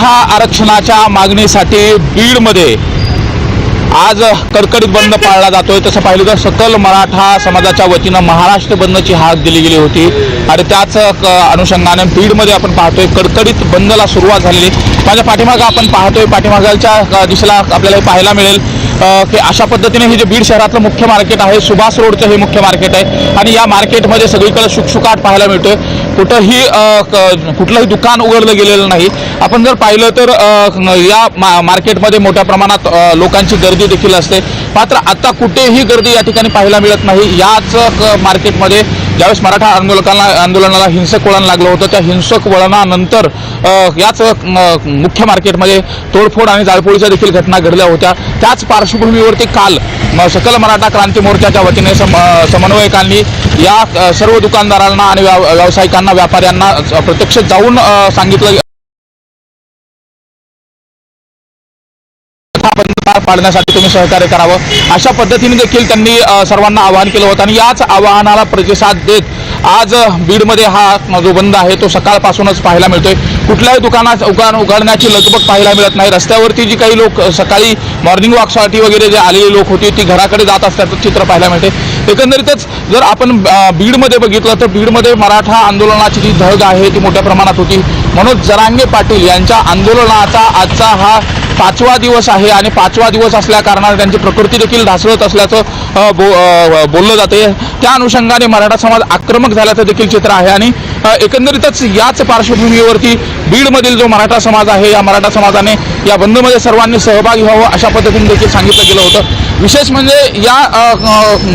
मराठा आरक्षणाच्या मागणीसाठी बीडमध्ये आज कडकडीत बंद पाळला जातोय. तसं पाहिलं तर सकल मराठा समाजाच्या वतीनं महाराष्ट्र बंदची हाक दिली गेली होती. आणि त्याच क- अनुषंगाने बीडमध्ये आपण पाहतोय कडकडीत बंदला सुरुवात झालेली. माझ्या पाठीमागं आपण पाहतोय. पाठीमागालच्या दिशेला आपल्याला हे पाहायला मिळेल. की अशा पद्धतीने हे जे बीड शहरातलं मुख्य मार्केट आहे सुभाष रोडचं हे मुख्य मार्केट आहे. आणि या मार्केटमध्ये सगळीकडे शुकशुकाट पाहायला मिळतोय. कुठंही क- कुठलंही दुकान उघडलं गेलेलं नाही. आपण जर पाहिलं तर या मा- मार्केटमध्ये मोठ्या प्रमाणात लोकांची गर्दी देखील असते. मात्र आता कुठेही गर्दी या ठिकाणी पाहायला मिळत नाही. याच क- मार्केटमध्ये ज्यावेळेस मराठा आंदोलकांना आंदोलनाला हिंसक वळण लागलं होतं त्या हिंसक वळणानंतर याच मुख्य मार्केटमध्ये तोडफोड आणि जाळपोळीच्या देखील घटना घडल्या होत्या. त्याच पार्श्वभूमीवरती काल म- सकल मराठा क्रांती मोर्चाच्या वतीने सम समन्वयकांनी या सर्व दुकानदारांना आणि व्यावसायिकांना व्यापाऱ्यांना प्रत्यक्ष जाऊन सांगितलं पाडण्यासाठी तुम्ही सहकार्य करावं. अशा पद्धतीने देखील त्यांनी सर्वांना आवाहन केलं होतं आणि याच आवाहनाला प्रतिसाद देत आज बीडमध्ये हा जो बंद आहे तो सकाळपासूनच पाहायला मिळतोय. कुठल्याही दुकानात दुकान उघडण्याची लगबग पाहायला मिळत नाही. रस्त्यावरती जी काही लोक सकाळी मॉर्निंग वॉकसाठी वगैरे जे आलेली लोक होती ती घराकडे जात असल्याचं चित्र पाहायला मिळते. एकंदरीतच जर आपण बीडमध्ये बघितलं तर बीडमध्ये मराठा आंदोलनाची जी धग आहे ती मोठ्या प्रमाणात होती. मनोज जरांगे पाटील यांच्या आंदोलनाचा आजचा हा पाचवा दिवस आहे आणि पाचवा दिवस असल्या कारणाने त्यांची प्रकृती देखील ढासळत असल्याचं बो बोललं जाते. त्या अनुषंगाने मराठा समाज आक्रमक झाल्याचं देखील चित्र आहे आणि एकंदरीतच याच पार्श्वभूमीवरती बीडमधील जो मराठा समाज आहे या मराठा समाजाने या बंदमध्ये सर्वांनी सहभागी व्हावं अशा पद्धतीने देखील सांगितलं गेलं होतं. विशेष म्हणजे या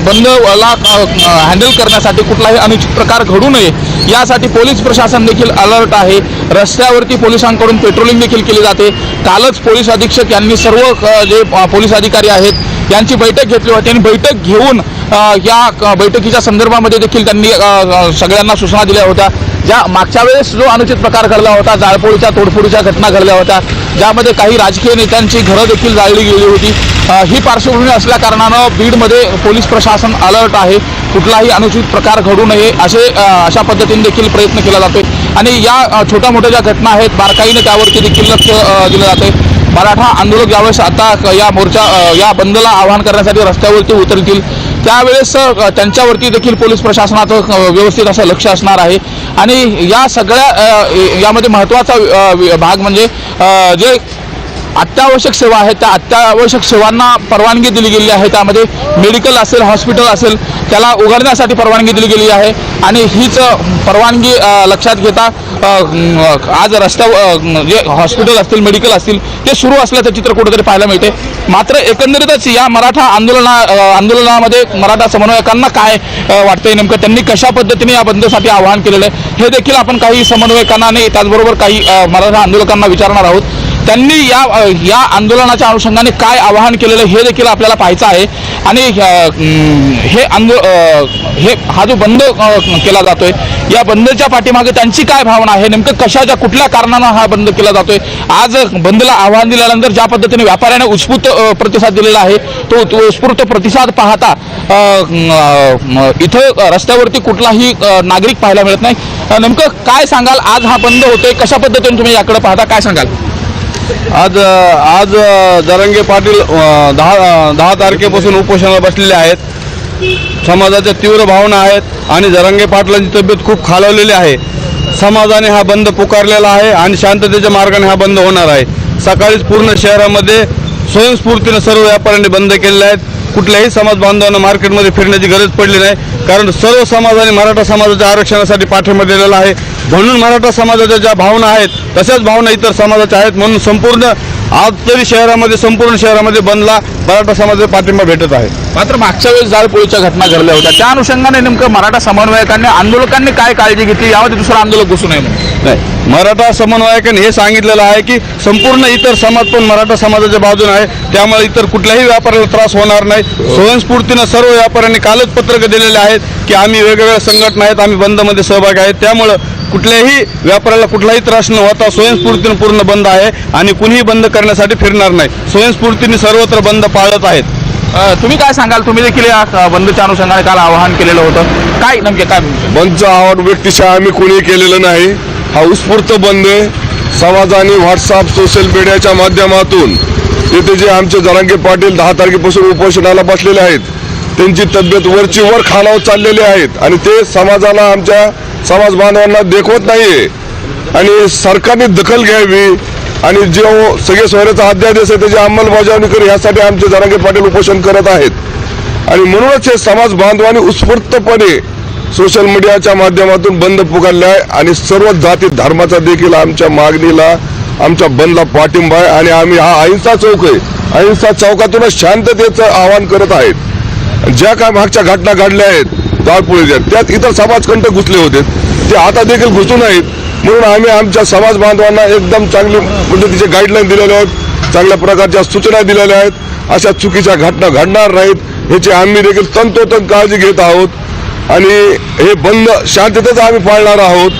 बंदला हँडल करण्यासाठी कुठलाही अनुचित प्रकार घडू नये यासाठी पोलीस प्रशासन देखील अलर्ट आहे. रस्त्यावरती पोलिसांकडून पेट्रोलिंग देखील केली जाते. कालच पोलीस अधीक्षक यांनी सर्व जे पोलीस अधिकारी आहेत यांची बैठक घेतली होती आणि बैठक घेऊन या बैठकीच्या संदर्भामध्ये देखील त्यांनी सगळ्यांना सूचना दिल्या होत्या. ज्या मागच्या वेळेस जो अनुचित प्रकार घडला होता जाळपोळीच्या तोडफोडीच्या घटना घडल्या होत्या ज्यामध्ये काही राजकीय नेत्यांची घरं देखील जाळली गेली होती. ही पार्श्वभूमी असल्या कारणानं बीडमध्ये पोलीस प्रशासन अलर्ट आहे. कुठलाही अनुचित प्रकार घडू नये असे अशा पद्धतीने देखील प्रयत्न केला जातोय. आणि या छोट्या मोठ्या ज्या घटना आहेत बारकाईने त्यावरती देखील लक्ष दिलं जाते मराठा आंदोलक ज्यावेळेस आता या मोर्चा या बंदला आवाहन करण्यासाठी रस्त्यावरती उतरतील त्यावेळेस त्यांच्यावरती देखील पोलीस प्रशासनाचं व्यवस्थित असं लक्ष असणार आहे. आणि या सगळ्या यामध्ये महत्त्वाचा भाग म्हणजे जे अत्यावश्यक सेवा आहेत. त्या अत्यावश्यक सेवांना परवानगी दिली गेली आहे. त्यामध्ये मेडिकल असेल हॉस्पिटल असेल त्याला उघडण्यासाठी परवानगी दिली गेली आहे. आणि हीच परवानगी लक्षात घेता आज रस्त्यावर जे हॉस्पिटल असतील मेडिकल असतील ते सुरू असल्याचं चित्र कुठेतरी पाहायला मिळते. मात्र एकंदरीतच या मराठा आंदोलना आंदोलनामध्ये मराठा समन्वयकांना काय वाटतंय नेमकं? त्यांनी कशा पद्धतीने या बंदसाठी आवाहन केलेलं आहे? हे देखील आपण काही समन्वयकांना आणि त्याचबरोबर काही मराठा आंदोलकांना विचारणार आहोत. त्यांनी या या आंदोलनाच्या अनुषंगाने काय आवाहन केलेलं हे देखील आपल्याला पाहायचं आहे. आणि हे आंदो हे हा जो बंद केला जातोय या बंदच्या पाठीमागे त्यांची काय भावना आहे? नेमकं कशाच्या कुठल्या कारणानं हा बंद केला जातोय? आज बंदला आव्हान दिल्यानंतर ज्या पद्धतीने व्यापाऱ्याने उत्स्फूर्त प्रतिसाद दिलेला आहे तो उत्स्फूर्त प्रतिसाद पाहता इथं रस्त्यावरती कुठलाही नागरिक पाहायला मिळत नाही. नेमकं काय सांगाल? आज हा बंद होतोय कशा पद्धतीने तुम्ही याकडे पाहता? काय सांगाल? आज आज जरंगे पाटील दहा दहा तारखेपासून उपोषणाला बसलेले आहेत. समाजाच्या तीव्र भावना आहेत आणि जरंगे पाटलांची तब्येत खूप खालवलेली आहे. समाजाने हा बंद पुकारलेला आहे आणि शांततेच्या मार्गाने हा बंद होणार आहे. सकाळीच पूर्ण शहरामध्ये स्वयंस्फूर्तीनं सर्व व्यापाऱ्यांनी बंद केलेले आहेत. कुठल्याही समाज बांधवांना मार्केटमध्ये फिरण्याची गरज पडली नाही. कारण सर्व समाजाने मराठा समाजाच्या आरक्षणासाठी पाठिंबा दिलेला आहे. म्हणून मराठा समाजाच्या ज्या भावना आहेत तशाच भावना इतर समाजाच्या आहेत. म्हणून संपूर्ण आज तरी शहरामध्ये संपूर्ण शहरामध्ये बंदला मराठा समाजाचा पाठिंबा भेटत आहे. मात्र मागच्या वेळेस जाळपोळीच्या घटना घडल्या होत्या. त्या अनुषंगाने नेमकं मराठा समन्वयकांनी आंदोलकांनी काय काळजी घेतली? यामध्ये दुसरं आंदोलक घुसू नये नाही. मराठा समन्वयकाने हे सांगितलेलं आहे की संपूर्ण इतर समाज पण मराठा समाजाच्या बाजूने आहे. त्यामुळे इतर कुठल्याही व्यापाऱ्याला त्रास होणार नाही. स्वयंस्फूर्तीनं सर्व व्यापाऱ्यांनी कालच पत्रक दिलेले आहेत की आम्ही वेगवेगळ्या संघटना आहेत आम्ही बंदमध्ये सहभागी आहेत. त्यामुळं कुठल्याही व्यापाऱ्याला कुठलाही त्रास न होता स्वयंस्फूर्तीनं पूर्ण बंद आहे आणि कुणीही बंद करण्यासाठी फिरणार नाही. स्वयंस्फूर्तीने सर्वत्र बंद पाळत आहेत. तुम्ही काय सांगाल? तुम्ही देखील या बंदच्या अनुषंगाने काल आवाहन केलेलं होतं. काय नेमके काय बंदचा आवड व्यक्तिशः आम्ही कोणी केलेलं नाही. हा उत्स्फूर्त बंद आहे. समाजाने व्हॉट्सअप सोशल मीडियाच्या माध्यमातून तिथे जे आमचे जरांगे पाटील दहा तारखेपासून उपोषणाला बसलेले आहेत त्यांची तब्येत वरची वर खालावत चाललेली आहेत आणि ते समाजाला आमच्या समाज बांधवांना देखवत नाहीये. आणि सरकारने दखल घ्यावी आणि जो सगळे सोयऱ्याचा अध्यादेश आहे त्याची अंमलबजावणी करू यासाठी आमचे जरांगे पाटील उपोषण करत आहेत. आणि म्हणूनच हे समाज बांधवांनी उत्स्फूर्तपणे सोशल मीडियाच्या माध्यमातून बंद पुकारले आहे आणि सर्व जाती धर्माचा देखील आमच्या मागणीला आमच्या बंदला पाठिंबा आहे आणि आम्ही हा अहिंसा चौक आहे. अहिंसा चौकातूनच शांततेचं आवाहन करत आहेत. ज्या काय मागच्या घटना घडल्या आहेत जाळपोळीच्या त्यात इतर समाजकंटक घुसले होते. ते आता देखील घुसू नाहीत म्हणून आम्ही आमच्या समाज बांधवांना एकदम चांगली पद्धतीचे गाईडलाईन दिलेले आहेत. चांगल्या प्रकारच्या सूचना दिलेल्या आहेत. अशा चुकीच्या घटना घडणार नाहीत. याची आम्ही देखील तंतोतंत काळजी घेत आहोत. आणि हे बंद शांततेचं आम्ही पाळणार आहोत.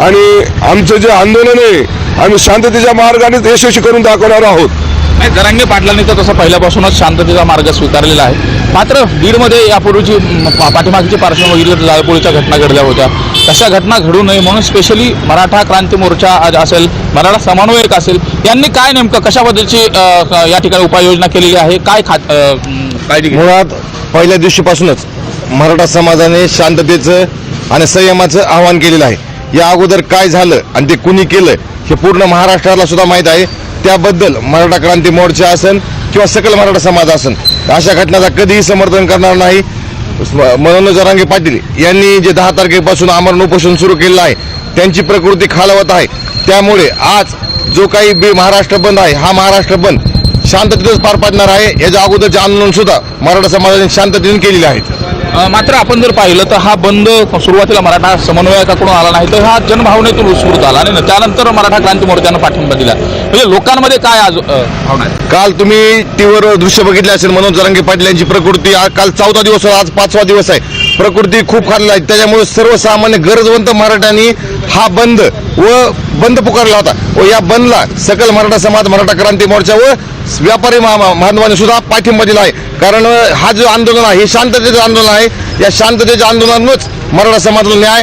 आणि आमचं जे आंदोलन आहे आम्ही शांततेच्या मार्गानेच यशस्वी करून दाखवणार आहोत. नाही जरांगे पाटलांनी तर तसं पहिल्यापासूनच शांततेचा मार्ग स्वीकारलेला आहे. मात्र बीडमध्ये यापूर्वीची पा- पाठीमागची पार्श्वभूमी तर जाळपोळीच्या घटना घडल्या होत्या. तशा घटना घडू नये म्हणून स्पेशली मराठा क्रांती मोर्चा असेल मराठा समन्वयक असेल यांनी काय नेमकं कशाबद्दलची या ठिकाणी उपाययोजना केलेली आहे? काय खात काय काळजी मुळात पहिल्या दिवशीपासूनच मराठा समाजाने शांततेचं आणि संयमाचं आवाहन केलेलं आहे. या अगोदर काय झालं आणि ते कुणी केलं हे पूर्ण महाराष्ट्राला सुद्धा माहीत आहे. त्याबद्दल मराठा क्रांती मोर्चा असन किंवा सकल मराठा समाज असन अशा घटनाचा कधीही समर्थन करणार नाही. मनोज जरांगे पाटील यांनी जे दहा तारखेपासून आमरण उपोषण सुरू केलेलं आहे त्यांची प्रकृती खालवत आहे. त्यामुळे आज जो काही बे महाराष्ट्र बंद आहे हा महाराष्ट्र बंद शांततेतच पार पाडणार आहे. याच्या अगोदरचे आंदोलन सुद्धा मराठा समाजाने शांततेने केलेले आहेत. मात्र आपण जर पाहिलं तर हा बंद सुरुवातीला मराठा समन्वयकाकडून आला नाही तर हा जनभावनेतून उत्स्फूर्त आला आणि त्यानंतर मराठा क्रांती मोर्चानं पाठिंबा दिला. म्हणजे लोकांमध्ये काय आज भावना आहे? काल तुम्ही टीव्हीवर दृश्य बघितले असेल मनोज जरांगे पाटील यांची प्रकृती काल चौदा दिवस आज पाचवा दिवस आहे. प्रकृती खूप खाल्ला आहे. त्याच्यामुळे सर्वसामान्य गरजवंत मराठ्यांनी हा बंद व बंद पुकारला होता. व या बंदला सकल मराठा समाज मराठा क्रांती मोर्चा व व्यापारी मा- बांधवांनी सुद्धा पाठिंबा दिला आहे. कारण हा जो आंदोलन आहे हे शांततेचं आंदोलन आहे. या शांततेच्या आंदोलनातूनच मराठा समाजाला न्याय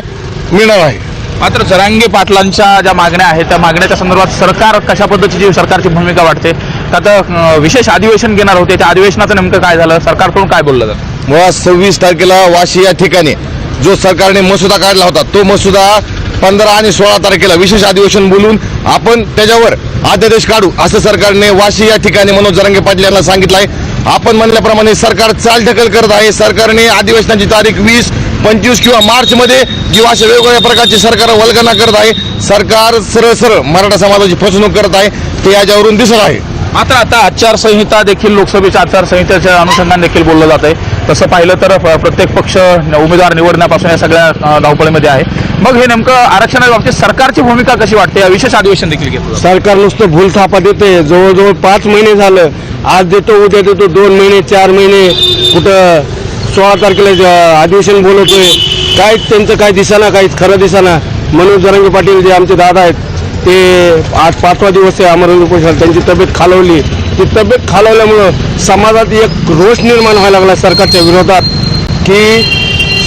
मिळणार आहे. मात्र जरांगे पाटलांच्या ज्या मागण्या आहेत त्या मागण्याच्या संदर्भात सरकार कशा पद्धतीची सरकारची भूमिका वाटते आता विशेष अधिवेशन घेणार होते. त्या अधिवेशनाचं नेमकं काय झालं? सरकारकडून काय बोललं जातं? मुळात सव्वीस तारखेला वाशी या ठिकाणी जो सरकारने मसुदा काढला होता तो मसुदा पंधरा आणि सोळा तारखेला विशेष अधिवेशन बोलून आपण त्याच्यावर अध्यादेश काढू असं सरकारने वाशी या ठिकाणी मनोज जरंगे पाटील यांना सांगितलं आहे आपण म्हणल्याप्रमाणे सरकार चालढकल करत आहे. सरकारने अधिवेशनाची तारीख वीस पंचवीस किंवा मार्च मध्ये किंवा अशा वेगवेगळ्या प्रकारची सरकार वल्गना करत आहे सरकार सरळ सरळ मराठा समाजाची फसवणूक करत आहे ते याच्यावरून दिसत आहे. मात्र आता आचारसंहिता देखील लोकसभेच्या आचारसंहितेच्या अनुषंगाने देखील बोललं जात आहे तसं पाहिलं तर प्रत्येक पक्ष उमेदवार निवडण्यापासून या सगळ्या धावपळीमध्ये आहे. मग हे नेमकं आरक्षणाच्या बाबतीत सरकारची भूमिका कशी वाटते? या विशेष अधिवेशन देखील घेतलं सरकार नुसतं भूलथापा देते. जवळजवळ पाच महिने झालं. आज देतो उद्या देतो दोन महिने चार महिने. कुठं सोळा तारखेला अधिवेशन बोलवतोय काहीच त्यांचं काय दिसाना काहीच खरं दिसाना? मनोज जरंगे पाटील जे आमचे दादा आहेत ते आज पाचवा दिवस आहे अमर उपोषण त्यांची तब्येत खालवली. ती तब्येत खालवल्यामुळं समाजात एक रोष निर्माण व्हायला लागला सरकारच्या विरोधात की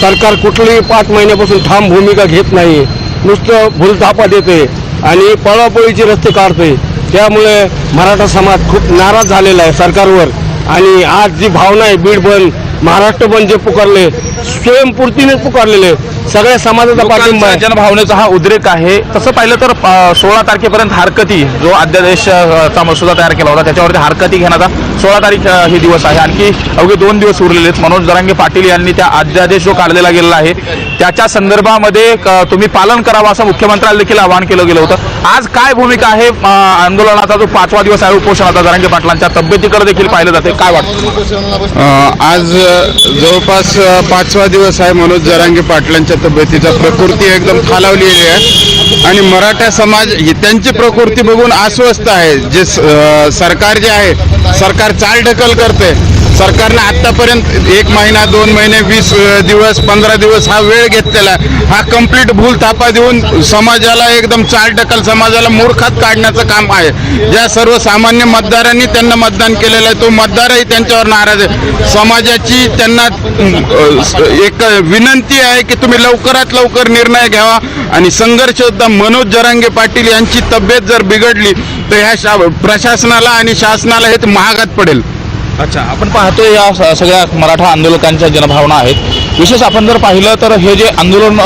सरकार कुठलीही पाच महिन्यापासून ठाम भूमिका घेत नाही. नुसतं भूलथापा देते आणि पळापळीचे रस्ते काढते. त्यामुळे मराठा समाज खूप नाराज झालेला आहे सरकारवर. आणि आज जी भावना आहे बीड बंद महाराष्ट्र बंद जे पुकारले स्वयंपूर्तीने पुकारलेले सगळ्या समाजाचा पाठिंबा आहे. जनभावनेचा हा उद्रेक आहे. तसं पाहिलं तर सोळा तारखेपर्यंत हरकती जो अध्यादेश अ, चा मसुदा तयार केला होता त्याच्यावरती हरकती घेण्याचा सोळा तारीख अ, हे दिवस आहे. आणखी अवघे दोन दिवस उरलेले आहेत. मनोज जरांगे पाटील यांनी त्या अध्यादेश जो काढलेला गेलेला आहे त्याच्या संदर्भामध्ये क- तुम्ही पालन करावं असं मुख्यमंत्र्यांना देखील आवाहन केलं गेलं होतं. आज काय भूमिका आहे अ, आंदोलनाचा जो पाचवा दिवस आहे उपोषणाचा? जरांगे पाटलांच्या तब्येतीकडे देखील पाहिलं जाते. काय वाटतं? अ, आज अ, जवळपास पाचवा दिवस आहे मनोज जरांगे पाटलांच्या तब्येतीचा. प्रकृती एकदम खालावलेली आहे. आणि मराठा समाज ही त्यांची प्रकृती बघून अस्वस्थ आहे. जे सरकार जे आहे सरकार चालढकल करते. सरकारनं आत्तापर्यंत एक महिना दोन महिने वीस दिवस पंधरा दिवस हा वेळ घेतलेला आहे. हा कंप्लीट भूल थापा देऊन समाजाला एकदम चाल टकल समाजाला मूर्खात काढण्याचं काम आहे. ज्या सर्वसामान्य मतदारांनी त्यांना मतदान केलेलं आहे तो मतदारही त्यांच्यावर नाराज आहे. समाजाची त्यांना एक विनंती आहे की तुम्ही लवकरात लवकर निर्णय घ्यावा आणि संघर्ष योद्धा मनोज जरांगे पाटील यांची तब्येत जर बिघडली तर ह्या शा प्रशासनाला आणि शासनाला हे महागात पडेल. अच्छा आपण पाहतोय या स- सगळ्या मराठा आंदोलकांच्या जनभावना आहेत. विशेष आपण जर पाहिलं तर हे जे आंदोलन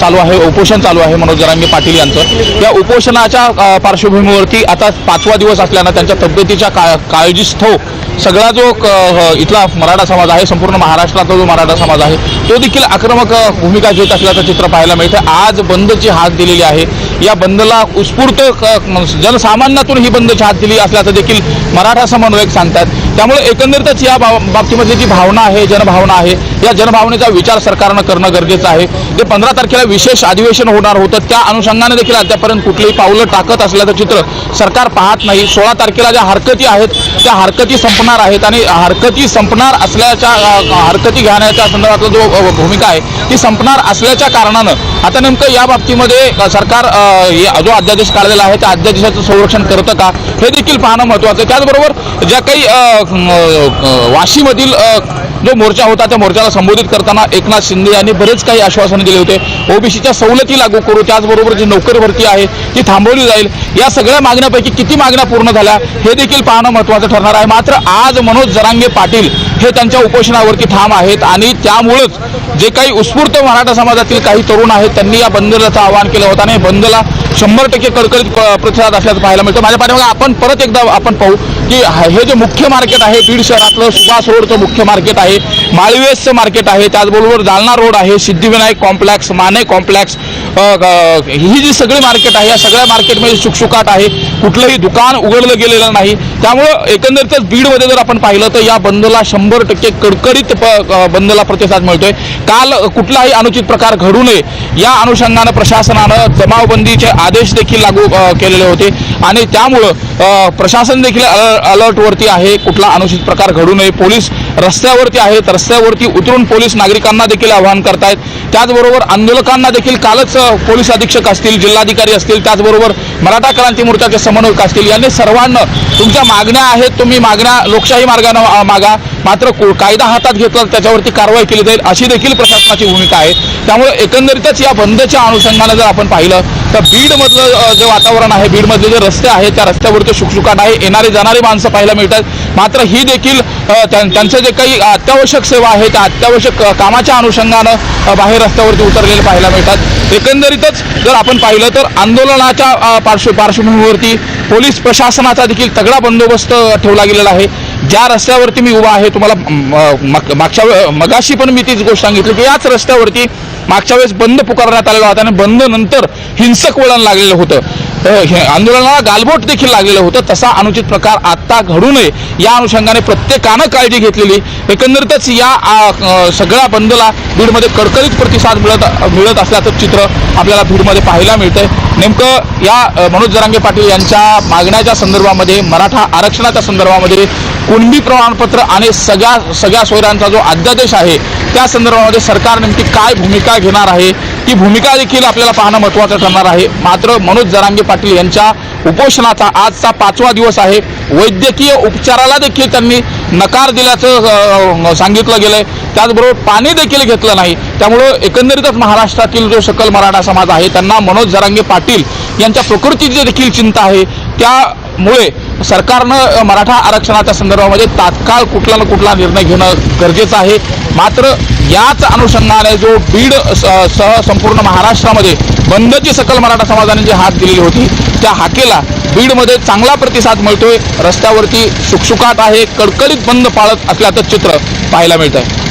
चालू आहे उपोषण चालू आहे मनोज जरांगे पाटील यांचं या उपोषणाच्या पार्श्वभूमीवरती आता पाचवा दिवस असल्यानं त्यांच्या तब्येतीच्या का काळजीस्थव सगळा जो क- इथला मराठा समाज आहे संपूर्ण महाराष्ट्रातला जो मराठा समाज आहे तो देखील आक्रमक भूमिका घेत असल्याचं चित्र पाहायला मिळतं आज बंदची हात दिलेली आहे. या बंदला उत्स्फूर्त क- जनसामान्यातून ही बंदची हात दिली असल्याचं देखील मराठा समन्वयक सांगतात त्यामुळे एकंदरीतच या बा- जी भावना आहे जनभावना आहे या जनभावनेचा विचार सरकारनं करणं गरजेचं आहे. ते पंधरा तारखेला विशेष अधिवेशन होणार होतं त्या अनुषंगाने देखील अद्यापर्यंत कुठलीही पावलं टाकत असल्याचं चित्र सरकार पाहत नाही. सोळा तारखेला ज्या हरकती आहेत त्या हरकती संपणार आहेत आणि हरकती संपणार असल्याच्या हरकती घेण्याच्या संदर्भातला जो भूमिका आहे ती संपणार असल्याच्या कारणानं आता नेमकं या बाबतीमध्ये सरकार हे जो अध्यादेश काढलेला आहे त्या अध्यादेशाचं संरक्षण करतं का? हे देखील पाहणं महत्त्वाचं आहे. त्याचबरोबर ज्या काही वाशीमधील जो मोर्चा होता त्या मोर्चाला संबोधित करताना एकनाथ शिंदे यांनी बरेच काही आश्वासनं दिले होते. ओबीसीच्या सवलती लागू करू त्याचबरोबर जी नोकरी भरती आहे ती थांबवली जाईल. या सगळ्या मागण्यापैकी किती मागण्या पूर्ण झाल्या हे देखील पाहणं महत्त्वाचं ठरणार आहे. मात्र आज मनोज जरांगे पाटील हे त्यांच्या उपोषणावरती ठाम आहेत आणि त्यामुळंच जे काही उत्स्फूर्त मराठा समाजातील काही तरुण आहेत त्यांनी या बंदलाचं आवाहन केलं होतं आणि बंदला शंभर टक्के कडकडीत प्रतिसाद असल्याचं पाहायला मिळतं. माझ्या पाठीमागे आपण परत एकदा आपण पाहू. की हे जे मुख्य मार्केट आहे बीड शहरातलं सुभाष रोडचं मुख्य मार्केट आहे माळवेसचं मार्केट आहे त्याचबरोबर जालना रोड आहे सिद्धिविनायक कॉम्प्लेक्स माने कॉम्प्लेक्स ही जी सगळी मार्केट आहे या सगळ्या मार्केटमध्ये शुकशुकाट आहे. कुठलंही दुकान उघडलं गेलेलं नाही. त्यामुळं एकंदरीतच बीडमध्ये जर आपण पाहिलं तर या बंदला शंभर टक्के कडकडीत प- बंदला प्रतिसाद मिळतोय. काल कुठलाही अनुचित प्रकार घडू नये या अनुषंगानं प्रशासनानं जमावबंदीचे आदेश देखील लागू केलेले होते. आणि त्यामुळं प्रशासन देखील अलर्टवरती आहे. कुठला अनुचित प्रकार घडू नये. पोलीस रस्त्यावरती आहेत रस्त्यावरती उतरून पोलीस नागरिकांना देखील आवाहन करतायत. त्याचबरोबर आंदोलकांना देखील कालच पोलीस अधीक्षक असतील जिल्हाधिकारी असतील त्याचबरोबर मराठा क्रांती मोर्चाचे समन्वयक असतील यांनी सर्वांना तुमच्या मागण्या आहेत तुम्ही मागण्या लोकशाही मार्गानं मागा. मात्र को- कायदा हातात घेतला त्याच्यावरती कारवाई केली जाईल अशी देखील प्रशासनाची भूमिका आहे. त्यामुळे एकंदरीतच या बंदच्या अनुषंगानं जर आपण पाहिलं तर बीडमधलं जे वातावरण आहे बीडमधले जे रस्ते आहेत त्या रस्त्यावरती शुकशुकाट आहे. येणारे जाणारी माणसं पाहायला मिळतात. मात्र ही देखील त्यां- त्यांचं जे काही अत्यावश्यक सेवा आहे त्या अत्यावश्यक कामाच्या अनुषंगानं बाहेर रस्त्यावरती उतरलेले पाहायला मिळतात. एकंदरीतच जर आपण पाहिलं तर आंदोलनाच्या पार्श्व पार्श्वभूमीवरती पोलीस प्रशासनाचा देखील तगडा बंदोबस्त ठेवला गेलेला आहे. ज्या रस्त्यावरती मी उभा आहे तुम्हाला मागच्या वे- मगाशी पण मी तीच गोष्ट सांगितली की याच रस्त्यावरती मागच्या वेळेस बंद पुकारण्यात आलेला होता आणि बंद नंतर हिंसक वळण लागलेलं होतं. आंदोलनाला गालबोट देखील लागलेलं होतं. तसा अनुचित प्रकार आत्ता घडू नये. या अनुषंगाने प्रत्येकानं काळजी घेतलेली. एकंदरीतच या सगळ्या बंदला बीडमध्ये कडकडीत प्रतिसाद मिळत मिळत असल्याचं चित्र आपल्याला बीडमध्ये पाहायला मिळतंय. नेमकं या मनोज जरांगे पाटील यांच्या मागण्याच्या संदर्भामध्ये मराठा आरक्षणाच्या संदर्भामध्ये कुणबी प्रमाणपत्र आणि सगळ्या सगळ्या सोयऱ्यांचा जो अध्यादेश आहे त्या संदर्भामध्ये सरकार नेमकी काय भूमिका घेणार आहे ती भूमिका देखील आपल्याला पाहणं महत्त्वाचं ठरणार आहे. मात्र मनोज जरांगे पाटील यांच्या उपोषणाचा आजचा पाचवा दिवस आहे. वैद्यकीय उपचाराला देखील त्यांनी नकार दिल्याचं सांगितलं सांगितलं गेलंय. त्याचबरोबर पाणी देखील घेतलं नाही. त्यामुळं एकंदरीतच महाराष्ट्रातील जो सकल मराठा समाज आहे त्यांना मनोज जरांगे पाटील यांच्या प्रकृतीची देखील चिंता आहे. त्यामुळे सरकारनं मराठा आरक्षणाच्या संदर्भामध्ये तात्काळ कुठला ना कुठला निर्णय घेणं गरजेचं आहे. मात्र याच अनुषंगाने जो बीड स- सह संपूर्ण महाराष्ट्रामध्ये बंदची सकल मराठा समाजाने जी हाक दिलेली होती त्या हाकेला बीडमध्ये चांगला प्रतिसाद मिळतोय. रस्त्यावरती शुकशुकाट आहे कडकडीत बंद पाळत असल्याचं चित्र पाहायला मिळत आहे